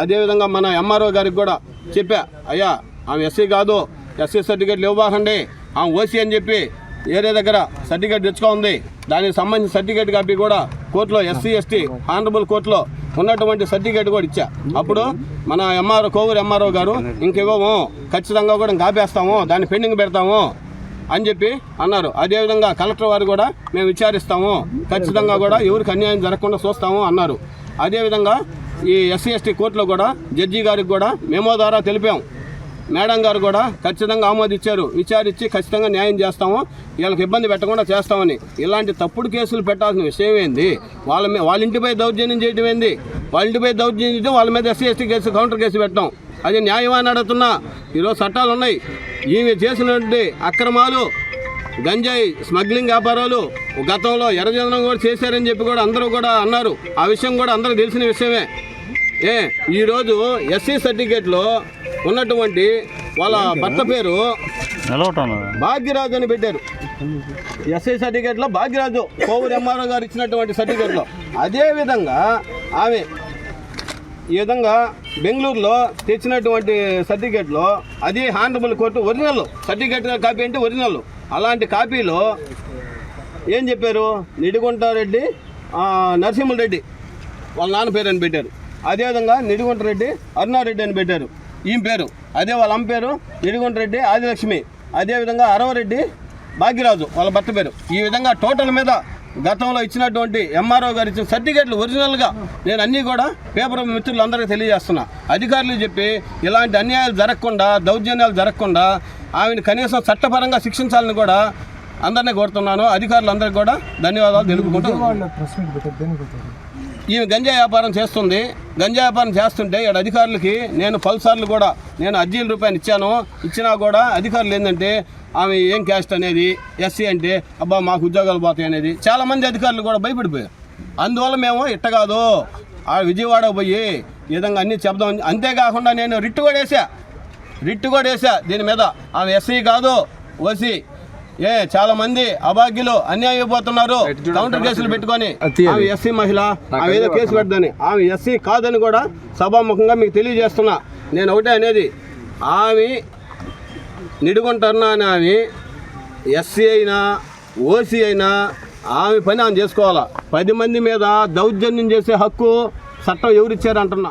అదేవిధంగా మన ఎంఆర్ఓ గారికి కూడా చెప్పా అయ్యా ఆమె ఎస్సీ కాదు ఎస్సీ సర్టిఫికేట్లు ఇవ్వబాకండి ఆమె ఓసీ అని చెప్పి ఏరే దగ్గర సర్టిఫికేట్ తెచ్చుకో ఉంది. దానికి సంబంధించిన సర్టిఫికేట్ కాపీ కూడా కోర్టులో ఎస్సీ ఎస్టీ ఆనరబుల్ కోర్టులో ఉన్నటువంటి సర్టిఫికేట్ కూడా ఇచ్చా. అప్పుడు మన ఎంఆర్ఓ కోవూరు ఎంఆర్ఓ గారు ఇంకివ్వము ఖచ్చితంగా కూడా కాపేస్తాము దాన్ని పెండింగ్ పెడతాము అని చెప్పి అన్నారు. అదేవిధంగా కలెక్టర్ వారు కూడా మేము విచారిస్తాము ఖచ్చితంగా కూడా ఎవరికి అన్యాయం జరగకుండా చూస్తాము అన్నారు. అదేవిధంగా ఈ ఎస్సీ ఎస్టీ కోర్టులో కూడా జడ్జి గారికి కూడా మేమో ద్వారా తెలిపాం. మేడం గారు కూడా ఖచ్చితంగా ఆమోదించారు విచారించి ఖచ్చితంగా న్యాయం చేస్తాము. వీళ్ళకి ఇబ్బంది పెట్టకుండా చేస్తామని. ఇలాంటి తప్పుడు కేసులు పెట్టాల్సిన విషయం ఏంది? వాళ్ళ వాళ్ళ ఇంటిపై దౌర్జన్యం చేయడం ఏంది? వాళ్ళ ఇంటిపై దౌర్జన్యం చేయడం వాళ్ళ మీద SC ST case counter case పెట్టడం అది న్యాయం అని అడుగుతున్నా. ఈరోజు చట్టాలు ఉన్నాయి. ఈమె చేసినటువంటి అక్రమాలు. గంజాయి స్మగ్లింగ్ వ్యాపారాలు గతంలో ఎర్రచందనం కూడా చేశారని చెప్పి కూడా అందరూ కూడా అన్నారు. ఆ విషయం కూడా అందరికి తెలిసిన విషయమే. ఏ ఈరోజు ఎస్సీ సర్టిఫికేట్లో ఉన్నటువంటి వాళ్ళ భర్త పేరు భాగ్యరాజు అని పెట్టారు. ఎస్ఐ సర్టిఫికేట్లో భాగ్యరాజు కోవూరు ఎంఆర్ఓ గారు ఇచ్చినటువంటి సర్టిఫికేట్లో. అదేవిధంగా ఆమె ఈ విధంగా బెంగళూరులో తెచ్చినటువంటి సర్టిఫికేట్లో అది honourable court original certificate copy అంటే ఒరిజినల్. అలాంటి కాపీలో ఏం చెప్పారు? నిడిగుంటారెడ్డి నరసింహరెడ్డి రెడ్డి. వాళ్ళ నాన్న పేరు అని పెట్టారు. అదేవిధంగా నిడిగుంట రెడ్డి అరుణారెడ్డి అని పెట్టారు. ఈమె పేరు. అదే వాళ్ళ అమ్మ పేరు నిడిగుంట రెడ్డి ఆదిలక్ష్మి. అదేవిధంగా అరవరెడ్డి భాగ్యరాజు వాళ్ళ భర్త పేరు. ఈ విధంగా టోటల్ మీద గతంలో ఇచ్చినటువంటి ఎంఆర్ఓ గారు ఇచ్చిన సర్టిఫికేట్లు ఒరిజినల్గా నేను అన్నీ కూడా పేపర్ మిత్రులందరికీ తెలియజేస్తున్నా. అధికారులు చెప్పి ఇలాంటి అన్యాయాలు జరగకుండా దౌర్జన్యాలు జరగకుండా ఆమెను కనీసం చట్టపరంగా శిక్షించాలని కూడా అందరినీ కోరుతున్నాను. అధికారులందరికీ కూడా ధన్యవాదాలు తెలుపుకుంటూ ఈమె గంజా వ్యాపారం చేస్తుంది. గంజా వ్యాపారం చేస్తుంటే ఇక్కడ అధికారులకి నేను పలుసార్లు కూడా నేను అర్జీల రూపాయలు ఇచ్చాను. ఇచ్చినా కూడా అధికారులు ఏంటంటే ఆమె ఏం క్యాస్ట్ అనేది ఎస్సీ అంటే అబ్బా మాకు ఉద్యోగాలు పోతాయి అనేది చాలామంది అధికారులు కూడా భయపడిపోయారు. అందువల్ల మేము ఇట్ట కాదు ఆ విజయవాడ పోయి ఈ విధంగా అన్నీ చెప్దాం అంతేకాకుండా నేను రిట్టు కూడా వేసా రిట్టు కూడా వేసా దీని మీద. ఆమె ఎస్సీ కాదు ఓసీ. ఏ చాలా మంది అభాగ్యులు అన్యాయం అయిపోతున్నారు. కౌంటర్ కేసులు పెట్టుకొని ఆమె ఎస్సీ మహిళ ఆమె ఏదో కేసు పెడదని ఆమె ఎస్సీ కాదని కూడా సభాముఖంగా మీకు తెలియజేస్తున్నా. నేను ఒకటే అనేది ఆమె నిడుకుంటున్నా అని ఆమె ఎస్సీ అయినా ఓసీ అయినా ఆమె పని ఆమె చేసుకోవాలా. పది మంది మీద దౌర్జన్యం చేసే హక్కు చట్టం ఎవరిచ్చారు అంటున్నా